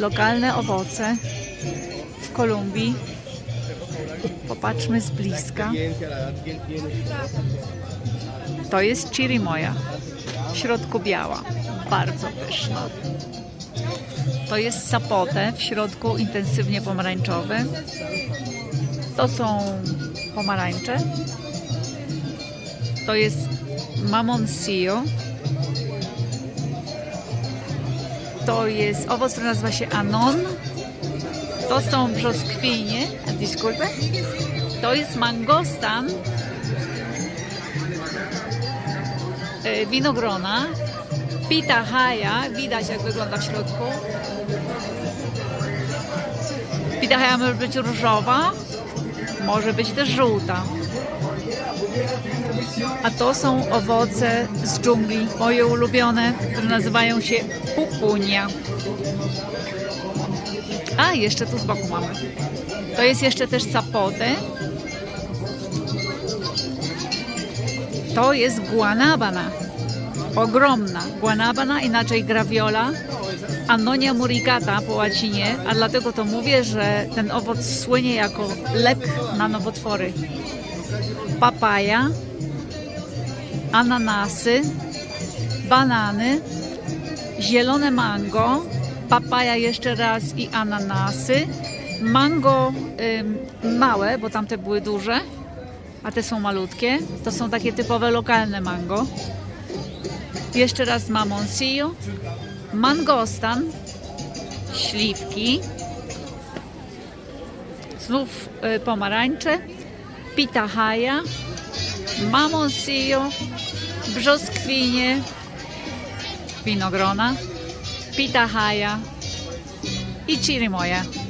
lokalne owoce w Kolumbii. Popatrzmy z bliska. To jest chirimoya, w środku biała, bardzo pyszna. To jest sapote, w środku intensywnie pomarańczowy. To są pomarańcze. To jest mamoncillo. To jest owoc, który nazywa się anon. To są brzoskwinie. Disculpe. To jest mangostan. E, Winogrona. Pitahaya. Widać jak wygląda w środku. Pitahaya może być różowa. Może być też żółta. A to są owoce z dżungli, moje ulubione, które nazywają się pupunia. A, jeszcze tu z boku mamy. To jest jeszcze też sapote. To jest guanabana. Ogromna. Guanabana, inaczej graviola. Annonia muricata po łacinie, a dlatego to mówię, że ten owoc słynie jako lek na nowotwory. Papaja, ananasy, banany, zielone mango, papaja jeszcze raz i ananasy, mango małe, bo tamte były duże, a te są malutkie. To są takie typowe lokalne mango. Jeszcze raz mamoncillo, mangostan, śliwki, znów y, pomarańcze, pitahaya, mamoncillo, brzoskwinie, winogrona, pitahaya i chirimoya.